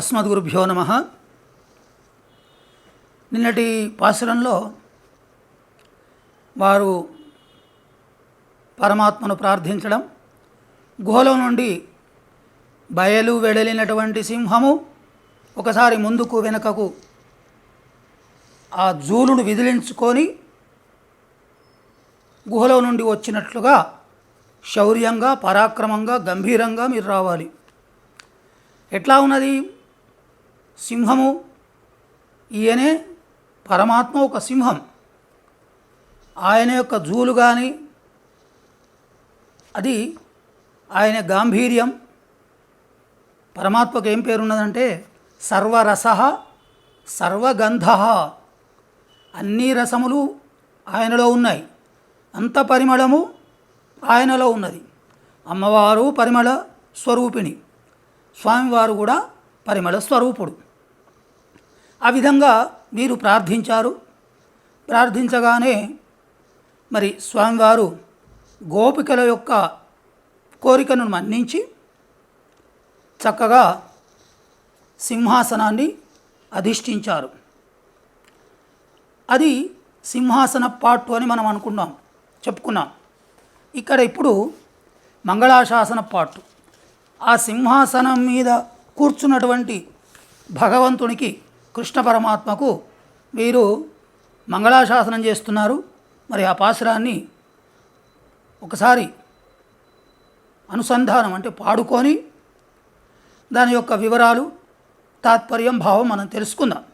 అస్మద్గురుభ్యో నమ. నిన్నటి పాసురంలో వారు పరమాత్మను ప్రార్థించడం గుహలో నుండి బయలు వెడలినటువంటి సింహము ఒకసారి ముందుకు వెనుకకు ఆ జూలును విదిలించుకొని గుహలో నుండి వచ్చినట్లుగా శౌర్యంగా పరాక్రమంగా గంభీరంగా మీరు రావాలి. ఎట్లా ఉన్నది? సింహము. ఈయనే పరమాత్మ ఒక సింహం. ఆయన యొక్క జూలు కానీ అది ఆయన గాంభీర్యం. పరమాత్మకు ఏం పేరున్నదంటే సర్వరస సర్వగంధ. అన్ని రసములు ఆయనలో ఉన్నాయి. అంత పరిమళము ఆయనలో ఉన్నది. అమ్మవారు పరిమళ స్వరూపిణి. స్వామివారు కూడా పరిమళ స్వరూపుడు. ఆ విధంగా వీరు ప్రార్థించారు. ప్రార్థించగానే మరి స్వామివారు గోపికల యొక్క కోరికను మన్నించి చక్కగా సింహాసనాన్ని అధిష్ఠించారు. అది సింహాసన పాటు అని మనం అనుకున్నాం చెప్పుకున్నాం. ఇక్కడ ఇప్పుడు మంగళాశాసన పాటు ఆ సింహాసనం మీద కూర్చున్నటువంటి భగవంతునికి కృష్ణ పరమాత్మకు వీరు మంగళాశాసనం చేస్తున్నారు. మరి ఆ పాసురాన్ని ఒకసారి అనుసంధానం అంటే పాడుకొని దాని యొక్క వివరాలు తాత్పర్యం భావం మనం తెలుసుకుందాం.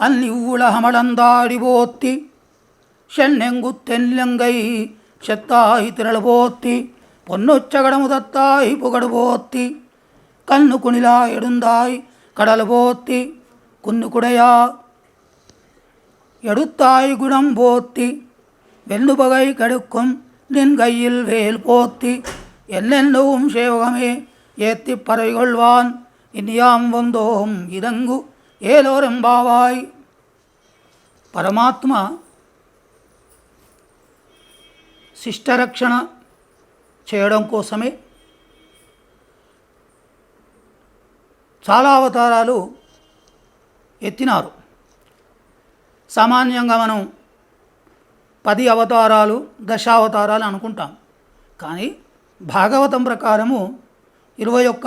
అన్ని హమళందాడిపోత్తి షెన్నెంగు తెల్లెంగై చెత్తాయి తిరళబోత్తి పొన్నొచ్చగడము దత్తాయి పొగడబోత్తి కన్ను కుణిలా ఎడుందాయి కడలబోత్తి కున్ను కుడయా எடுத்தாய் குணம் போத்தி வெண்ணுபகை கடுக்கும் நின் கையில் வேல் போத்தி என்னென்னவும் சேவகமே ஏத்தி பறவைகொள்வான் இனியாம் வந்தோம் ఇదంగు ఏలోరెంబావాయ్ పరమాత్మ శిష్టరక్షణ చేయడం కోసమే చాలా అవతారాలు ఎత్తినారు. సామాన్యంగా మనం పది అవతారాలు దశావతారాలు అనుకుంటాం. కానీ భాగవతం ప్రకారము ఇరవై ఒక్క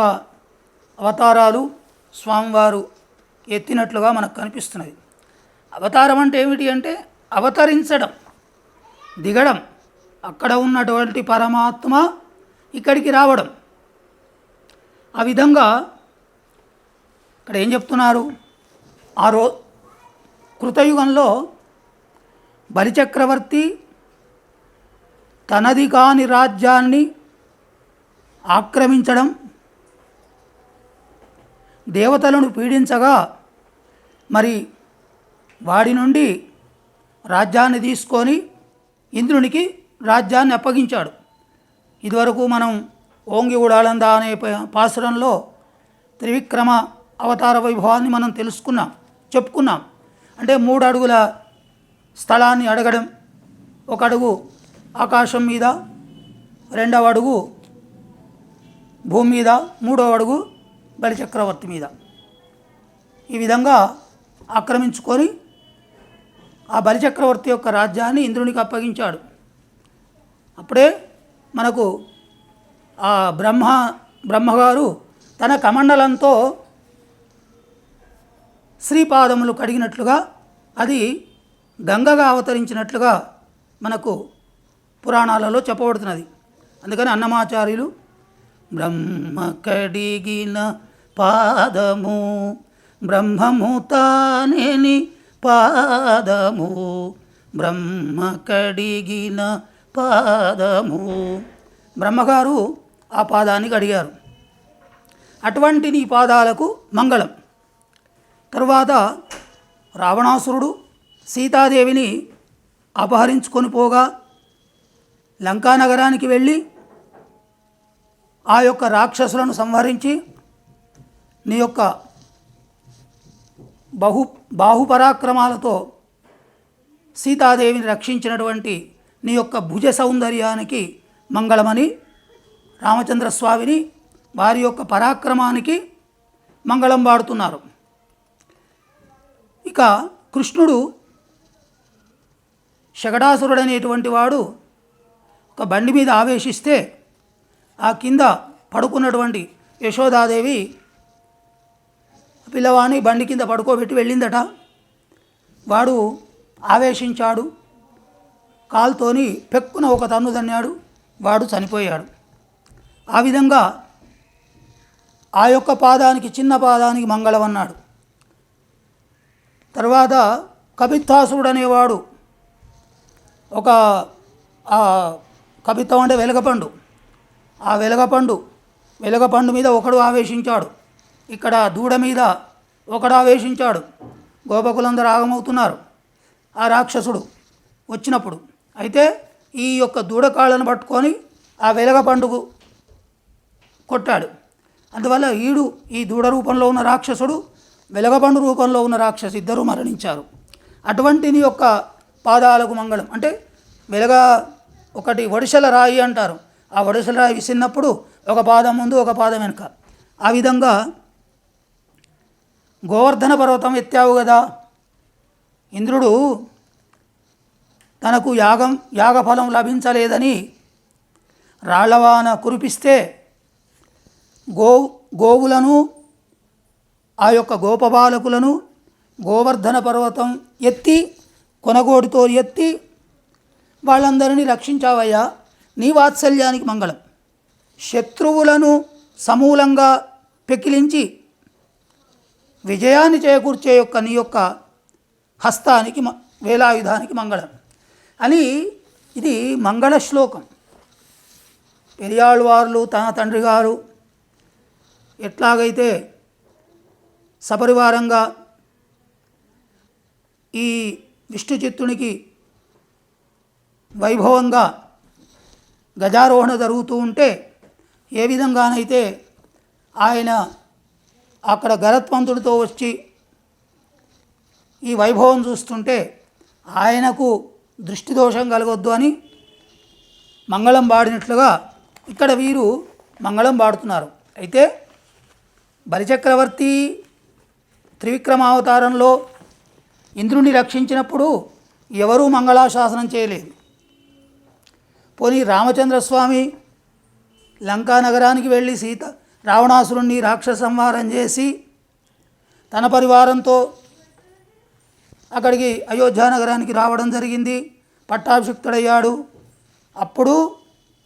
అవతారాలు స్వామివారు ఎత్తినట్లుగా మనకు కనిపిస్తున్నది. అవతారం అంటే ఏమిటి అంటే అవతరించడం దిగడం అక్కడ ఉన్నటువంటి పరమాత్మ ఇక్కడికి రావడం. ఆ విధంగా ఇక్కడ ఏం చెప్తున్నారు? ఆ రో కృతయుగంలో బలిచక్రవర్తి తనది కాని రాజ్యాన్ని ఆక్రమించడం దేవతలను పీడించగా మరి వాడి నుండి రాజ్యాన్ని తీసుకొని ఇంద్రునికి రాజ్యాన్ని అప్పగించాడు. ఇదివరకు మనం ఓంగి ఉడాలంద అనే పాసురంలో త్రివిక్రమ అవతార వైభవాన్ని మనం తెలుసుకున్నాం చెప్పుకున్నాం. అంటే మూడు అడుగుల స్థలాన్ని అడగడం ఒక అడుగు ఆకాశం మీద రెండవ అడుగు భూమి మీద మూడవ అడుగు బలిచక్రవర్తి మీద. ఈ విధంగా ఆక్రమించుకొని ఆ బలిచక్రవర్తి యొక్క రాజ్యాన్ని ఇంద్రునికి అప్పగించాడు. అప్పుడే మనకు ఆ బ్రహ్మ బ్రహ్మగారు తన కమండలంతో శ్రీపాదములు కడిగినట్లుగా అది గంగగా అవతరించినట్లుగా మనకు పురాణాలలో చెప్పబడుతున్నది. అందుకని అన్నమాచార్యులు బ్రహ్మ కడిగిన పాదము బ్రహ్మము తానేని పాదము బ్రహ్మ కడిగిన పాదము. బ్రహ్మగారు ఆ పాదాన్ని కడిగారు. అటువంటి నీ పాదాలకు మంగళం. తరువాత రావణాసురుడు సీతాదేవిని అపహరించుకొని పోగా లంకా నగరానికి వెళ్ళి ఆ యొక్క రాక్షసులను సంహరించి నీ యొక్క బహు బాహుపరాక్రమాలతో సీతాదేవిని రక్షించినటువంటి నీ యొక్క భుజ సౌందర్యానికి మంగళమని రామచంద్ర స్వామిని వారి యొక్క పరాక్రమానికి మంగళం పాడుతున్నారు ఇక కృష్ణుడు శగడాసురుడనేటువంటి అనేటువంటి వాడు ఒక బండి మీద ఆవేశిస్తే ఆ కింద పడుకున్నటువంటి యశోదాదేవి పిల్లవాని బండి కింద పడుకోబెట్టి వెళ్ళిందట. వాడు ఆవేశించాడు. కాలుతోని పెక్కున ఒక తన్ను తన్నాడు. వాడు చనిపోయాడు. ఆ విధంగా ఆ యొక్క పాదానికి చిన్న పాదానికి మంగళం అన్నాడు. తర్వాత కపిత్తాసురుడు అనేవాడు ఒక ఆ కవిత్వం అంటే వెలగపండు. ఆ వెలగపండు వెలగపండు మీద ఒకడు ఆవేశించాడు. ఇక్కడ దూడ మీద ఒకడు ఆవేశించాడు. గోపకులందరూ ఆగమవుతున్నారు. ఆ రాక్షసుడు వచ్చినప్పుడు. అయితే ఈ యొక్క దూడకాళ్ళను పట్టుకొని ఆ వెలగపండుకు కొట్టాడు. అందువల్ల ఈడు ఈ దూడ రూపంలో ఉన్న రాక్షసుడు వెలగబండు రూపంలో ఉన్న రాక్షసి ఇద్దరూ మరణించారు. అటువంటి నీ యొక్క పాదాలకు మంగళం అంటే వెలగ ఒకటి వడిసెల రాయి అంటారు. ఆ వడిసెల రాయి విసిరినప్పుడు ఒక పాదం ముందు ఒక పాదం వెనుక. ఆ విధంగా గోవర్ధన పర్వతం ఎత్తావు కదా. ఇంద్రుడు తనకు యాగం యాగఫలం లభించలేదని రాళ్ళవాన కురిపిస్తే గో గోవులను ఆ యొక్క గోపబాలకులను గోవర్ధన పర్వతం ఎత్తి కొనగోడితో ఎత్తి వాళ్ళందరినీ రక్షించావయ్యా. నీ వాత్సల్యానికి మంగళం. శత్రువులను సమూలంగా పెకిలించి విజయాన్ని చేకూర్చే యొక్క నీ యొక్క హస్తానికి వేలాయుధానికి మంగళం. అని ఇది మంగళ శ్లోకం. పెరియాళ్ళవార్లు తన తండ్రి గారు ఎట్లాగైతే సపరివారంగా ఈ విష్ణు చిత్తునికి వైభవంగా గజారోహణ జరుగుతూ ఉంటే ఏ విధంగానైతే ఆయన అక్కడ గరత్వంతుడితో వచ్చి ఈ వైభవం చూస్తుంటే ఆయనకు దృష్టి దోషం కలగొద్దు అని మంగళం పాడినట్లుగా ఇక్కడ వీరు మంగళం పాడుతున్నారు. అయితే బలిచక్రవర్తి త్రివిక్రమావతారంలో ఇంద్రుని రక్షించినప్పుడు ఎవరూ మంగళాశాసనం చేయలేదు. పోనీ రామచంద్రస్వామి లంకా నగరానికి వెళ్ళి సీత రావణాసురుణ్ణి రాక్షస సంహారం చేసి తన పరివారంతో అక్కడికి అయోధ్యానగరానికి రావడం జరిగింది. పట్టాభిషిక్తుడయ్యాడు. అప్పుడు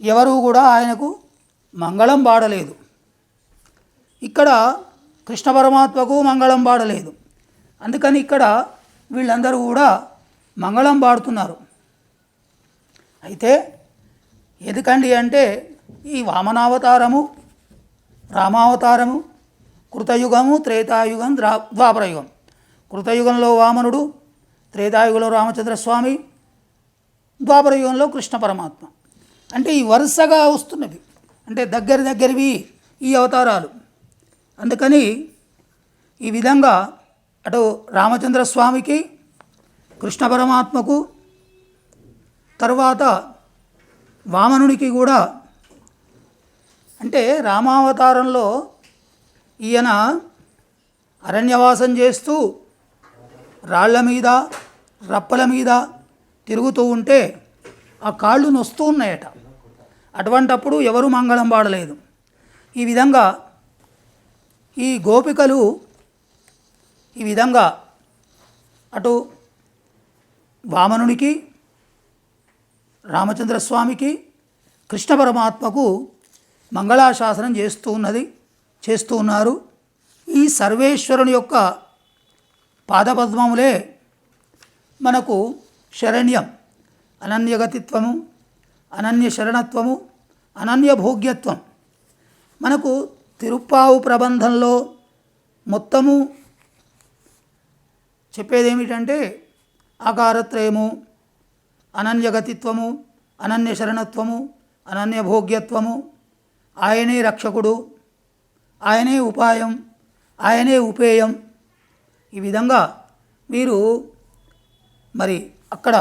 ఎవరూ కూడా ఆయనకు మంగళం పాడలేదు ఇక్కడ కృష్ణ పరమాత్మకు మంగళం పాడలేదు. అందుకని ఇక్కడ వీళ్ళందరూ కూడా మంగళం పాడుతున్నారు. అయితే ఎందుకండి అంటే ఈ వామనావతారము రామావతారము కృతయుగము త్రేతాయుగం ద్రా ద్వాపరయుగం. కృతయుగంలో వామనుడు త్రేతాయుగంలో రామచంద్రస్వామి ద్వాపరయుగంలో కృష్ణ పరమాత్మ. అంటే ఈ వరుసగా వస్తున్నవి. అంటే దగ్గర దగ్గరవి ఈ అవతారాలు. అందుకని ఈ విధంగా అటు రామచంద్ర స్వామికి కృష్ణ పరమాత్మకు తర్వాత వామనునికి కూడా అంటే రామావతారంలో ఈయన అరణ్యవాసం చేస్తూ రాళ్ళ మీద రప్పల మీద తిరుగుతూ ఉంటే ఆ కాళ్ళు నొస్తూ ఉన్నాయట. అటువంటప్పుడు ఎవరు మంగళం పాడలేదు. ఈ విధంగా ఈ గోపికలు ఈ విధంగా అటు వామనునికి రామచంద్రస్వామికి కృష్ణ పరమాత్మకు మంగళాశాసనం చేస్తూ ఉన్నది చేస్తూ ఉన్నారు. ఈ సర్వేశ్వరుని యొక్క పాదపద్మములే మనకు శరణ్యం అనన్యగతిత్వము అనన్య శరణత్వము అనన్య భోగ్యత్వం మనకు తిరుప్పావు ప్రబంధంలో మొత్తము చెప్పేది ఏమిటంటే ఆకారత్రయము అనన్యగతిత్వము అనన్య శరణత్వము అనన్య భోగ్యత్వము ఆయనే రక్షకుడు ఆయనే ఉపాయం ఆయనే ఉపేయం. ఈ విధంగా వీరు మరి అక్కడ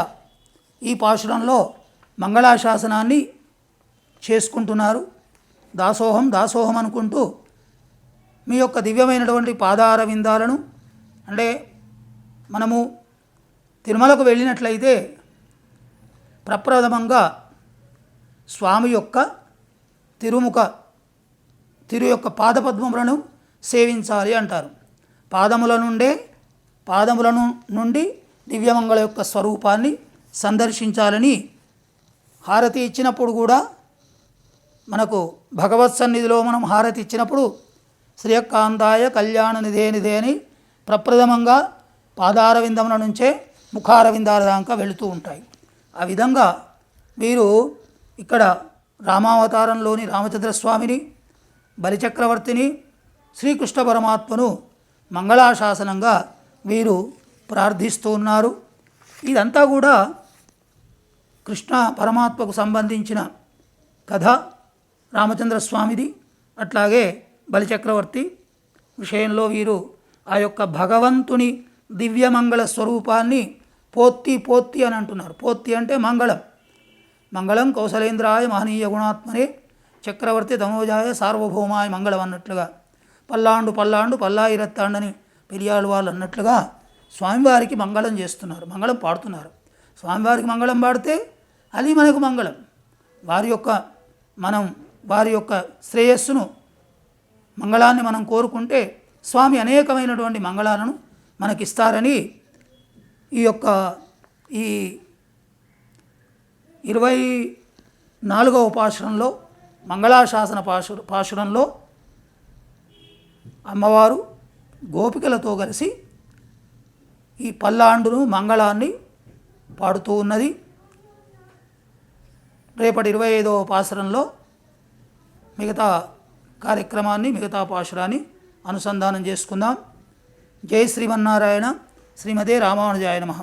ఈ పాశురంలో మంగళాశాసనాన్ని చేసుకుంటున్నారు. దాసోహం దాసోహం అనుకుంటూ మీ యొక్క దివ్యమైనటువంటి పాదార విందాలను అంటే మనము తిరుమలకు వెళ్ళినట్లయితే ప్రప్రథమంగా స్వామి యొక్క తిరుముఖ తిరు యొక్క పాదపద్మములను సేవించాలి అంటారు. పాదముల నుండే పాదములను నుండి దివ్యమంగళ యొక్క స్వరూపాన్ని సందర్శించాలని హారతి ఇచ్చినప్పుడు కూడా మనకు భగవత్ సన్నిధిలో మనం హారతి ఇచ్చినప్పుడు శ్రీయకాంతాయ కళ్యాణ నిధే నిధే అని ప్రప్రథమంగా పాదార విందముల నుంచే ముఖార విందాల దాకా వెళుతూ ఉంటాయి. ఆ విధంగా వీరు ఇక్కడ రామావతారంలోని రామచంద్రస్వామిని బలిచక్రవర్తిని శ్రీకృష్ణ పరమాత్మను మంగళాశాసనంగా వీరు ప్రార్థిస్తూ ఉన్నారు. ఇదంతా కూడా కృష్ణ పరమాత్మకు సంబంధించిన కథ. రామచంద్ర స్వామిది అట్లాగే బలిచక్రవర్తి విషయంలో వీరు ఆ యొక్క భగవంతుని దివ్యమంగళ స్వరూపాన్ని పోత్తి పోత్తి అని అంటున్నారు. పోత్తి అంటే మంగళం. మంగళం కౌశలేంద్రాయ మహనీయ గుణాత్మనే చక్రవర్తి తమోజాయ సార్వభౌమాయ మంగళం అన్నట్లుగా పల్లాండు పల్లాండు పల్లాయిరత్తాండని పెరియాళ్ళు వాళ్ళు అన్నట్లుగా స్వామివారికి మంగళం చేస్తున్నారు. మంగళం పాడుతున్నారు. స్వామివారికి మంగళం పాడితే అది మనకు మంగళం. వారి యొక్క మనం వారి యొక్క శ్రేయస్సును మంగళాన్ని మనం కోరుకుంటే స్వామి అనేకమైనటువంటి మంగళాలను మనకిస్తారని ఈ యొక్క ఈ ఇరవై నాలుగవ పాశురంలో మంగళాశాసన పాశు పాశురంలో అమ్మవారు గోపికలతో కలిసి ఈ పల్లాండును మంగళాన్ని పాడుతూ ఉన్నది. రేపటి ఇరవై ఐదవ పాసురంలో మిగతా కార్యక్రమాన్ని మిగతా పాశురాన్ని అనుసంధానం చేసుకుందాం. జై శ్రీమన్నారాయణ. శ్రీమతే రామానుజాయ నమః.